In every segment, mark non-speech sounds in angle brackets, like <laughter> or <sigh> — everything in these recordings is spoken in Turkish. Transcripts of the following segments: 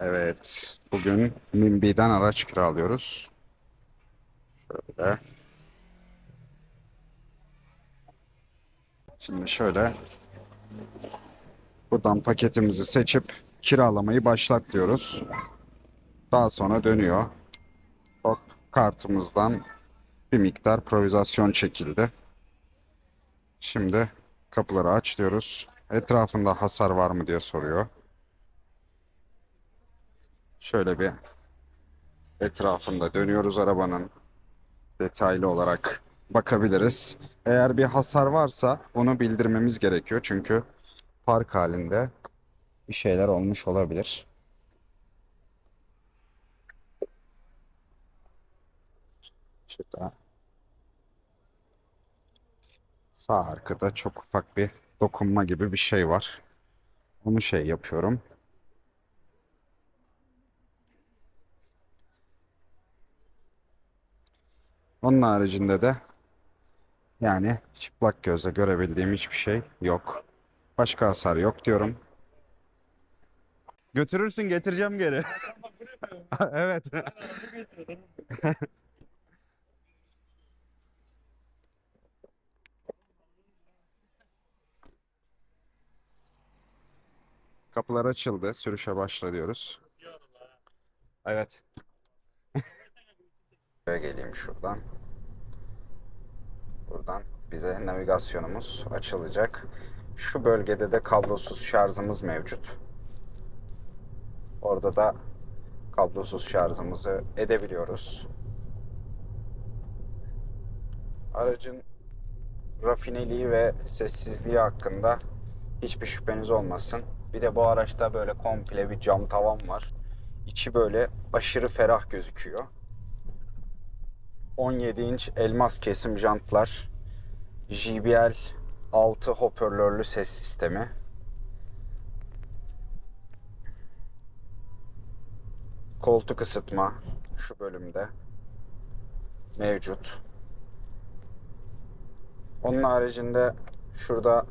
Evet, bugün Minbi'den araç kiralıyoruz. Şöyle. Şimdi şöyle buradan paketimizi seçip kiralamayı başlat diyoruz. Daha sonra dönüyor. Hop, kartımızdan bir miktar provizasyon çekildi. Şimdi kapıları aç diyoruz. Etrafında hasar var mı diye soruyor. Şöyle bir etrafında dönüyoruz arabanın. Detaylı olarak bakabiliriz. Eğer bir hasar varsa onu bildirmemiz gerekiyor. Çünkü park halinde bir şeyler olmuş olabilir. Şurada sağ arkada çok ufak bir dokunma gibi bir şey var. Onu şey yapıyorum. Onun haricinde de yani çıplak gözle görebildiğim hiçbir şey yok. Başka hasar yok diyorum. Götürürsün getireceğim geri. <laughs> evet. <laughs> Kapılar açıldı. Sürüşe başla diyoruz. Evet. Şöyle geleyim şuradan. Buradan bize navigasyonumuz açılacak. Şu bölgede de kablosuz şarjımız mevcut. Orada da kablosuz şarjımızı edebiliyoruz. Aracın rafineliği ve sessizliği hakkında hiçbir şüpheniz olmasın. Bir de bu araçta böyle komple bir cam tavan var. İçi böyle aşırı ferah gözüküyor. 17 inç elmas kesim jantlar. JBL 6 hoparlörlü ses sistemi. Koltuk ısıtma şu bölümde mevcut. Onun haricinde şurada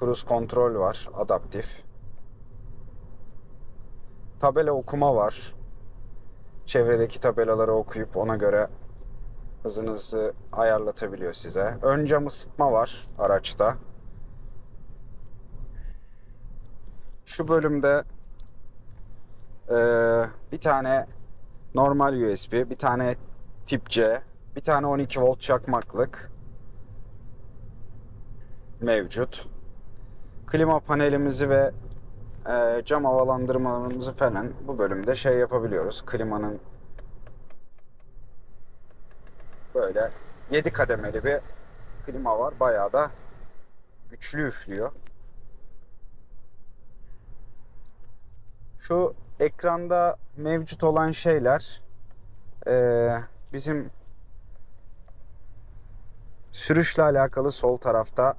cruise kontrol var adaptif. Tabela okuma var. Çevredeki tabelaları okuyup ona göre hızınızı ayarlatabiliyor size. Ön cam ısıtma var araçta. Şu bölümde eee, bir tane normal USB, bir tane tip C, bir tane 12 volt çakmaklık mevcut. Klima panelimizi ve eee, cam havalandırmalarımızı falan bu bölümde şey yapabiliyoruz. Klimanın böyle 7 kademeli bir klima var. Bayağı da güçlü üflüyor. Şu ekranda mevcut olan şeyler eee, bizim sürüşle alakalı sol tarafta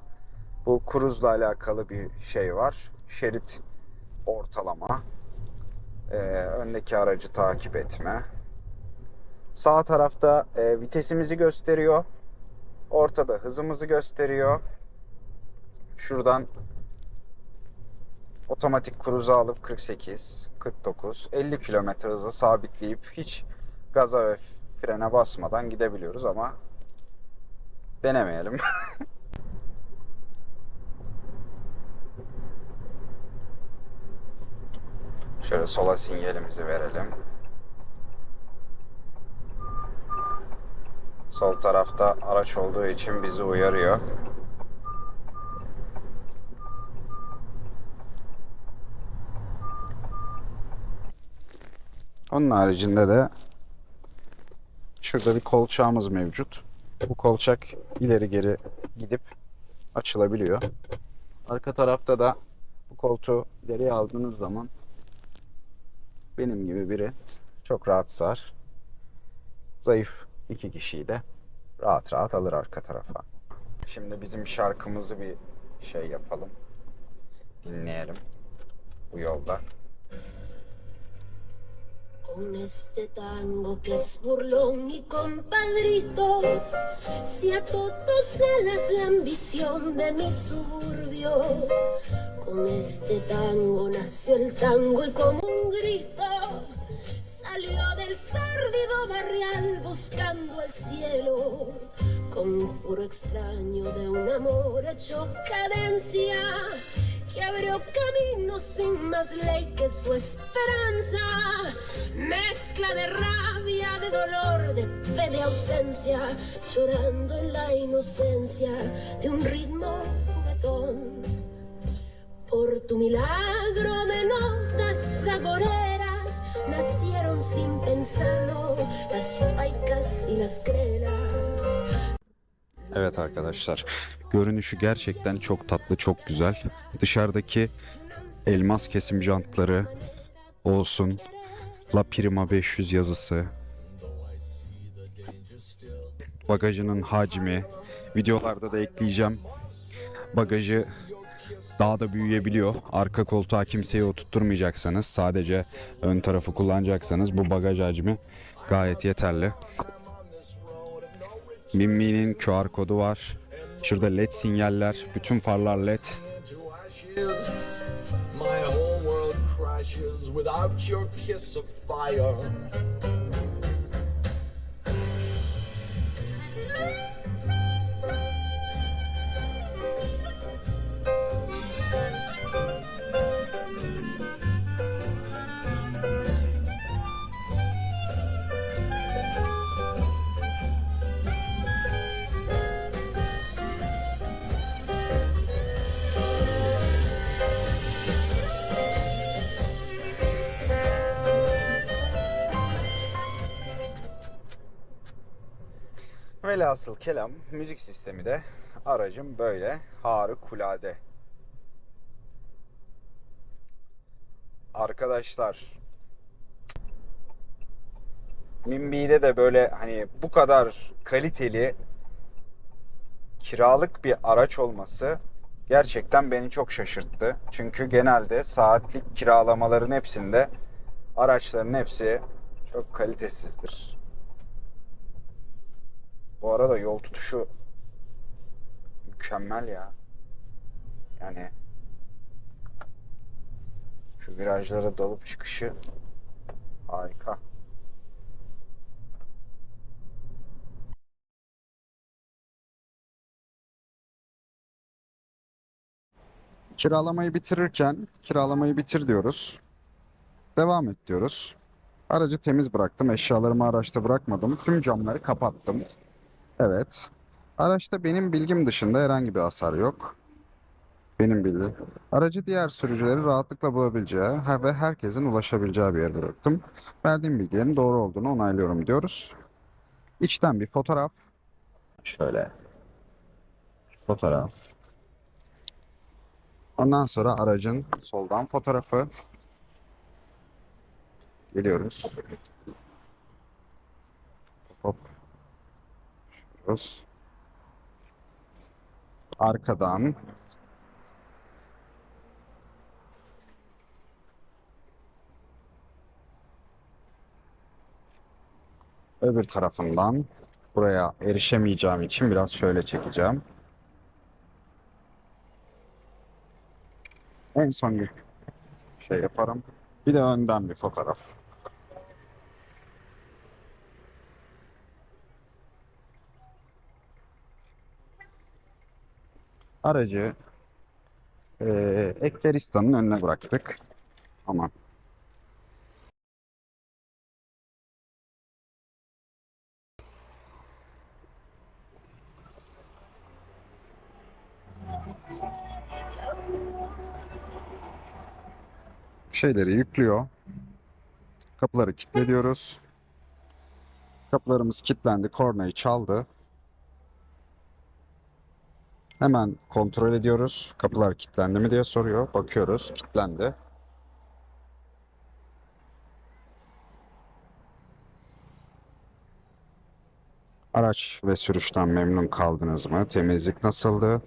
bu kruzla alakalı bir şey var. Şerit ortalama. Eee, öndeki aracı takip etme. Sağ tarafta e, vitesimizi gösteriyor. Ortada hızımızı gösteriyor. Şuradan otomatik cruise'a alıp 48, 49, 50 kilometre hıza sabitleyip hiç gaza ve frene basmadan gidebiliyoruz ama denemeyelim. <laughs> Şöyle sola sinyalimizi verelim. Sol tarafta araç olduğu için bizi uyarıyor. Onun haricinde de şurada bir kolçağımız mevcut. Bu kolçak ileri geri gidip açılabiliyor. Arka tarafta da bu koltuğu geriye aldığınız zaman benim gibi biri çok rahat sığar. Zayıf iki kişiyi de rahat rahat alır arka tarafa. Şimdi bizim şarkımızı bir şey yapalım. Dinleyelim bu yolda. Con este tango que es burlón y compadrito, si a todos alas la ambición de mi suburbio, Con este tango nació el tango y como un grito salió del sórdido barrial buscando el cielo. Conjuro extraño de un amor hecho cadencia que abrió camino sin más ley que su esperanza. Mezcla de rabia, de dolor, de fe, de ausencia, llorando en la inocencia de un ritmo juguetón. Por tu milagro de sin pensarlo las paicas y las crelas. Evet arkadaşlar. Görünüşü gerçekten çok tatlı, çok güzel. Dışarıdaki elmas kesim jantları olsun. La Prima 500 yazısı. Bagajının hacmi. Videolarda da ekleyeceğim. Bagajı daha da büyüyebiliyor. Arka koltuğa kimseyi oturtturmayacaksanız sadece ön tarafı kullanacaksanız bu bagaj hacmi gayet yeterli. Mimmi'nin QR kodu var. Şurada led sinyaller, bütün farlar led. My whole world crashes without your kiss of fire. Velhasıl kelam müzik sistemi de aracım böyle harikulade. Arkadaşlar Mimbi'de de böyle hani bu kadar kaliteli kiralık bir araç olması gerçekten beni çok şaşırttı. Çünkü genelde saatlik kiralamaların hepsinde araçların hepsi çok kalitesizdir. Bu arada yol tutuşu mükemmel ya. Yani şu virajlara dalıp çıkışı harika. Kiralamayı bitirirken kiralamayı bitir diyoruz. Devam et diyoruz. Aracı temiz bıraktım. Eşyalarımı araçta bırakmadım. Tüm camları kapattım. Evet. Araçta benim bilgim dışında herhangi bir hasar yok. Benim bildiğim. Aracı diğer sürücüleri rahatlıkla bulabileceği ve herkesin ulaşabileceği bir yere bıraktım. Verdiğim bilgilerin doğru olduğunu onaylıyorum diyoruz. İçten bir fotoğraf. Şöyle. Fotoğraf. Ondan sonra aracın soldan fotoğrafı. Geliyoruz. Hop. Şurası. Arkadan öbür tarafından buraya erişemeyeceğim için biraz şöyle çekeceğim. En son bir şey yaparım. Bir de önden bir fotoğraf. Aracı eee Ekteristan'ın önüne bıraktık. Aman. Şeyleri yüklüyor. Kapıları kilitliyoruz. Kapılarımız kilitlendi. Kornayı çaldı. Hemen kontrol ediyoruz. Kapılar kilitlendi mi diye soruyor. Bakıyoruz. Kilitlendi. Araç ve sürüşten memnun kaldınız mı? Temizlik nasıldı?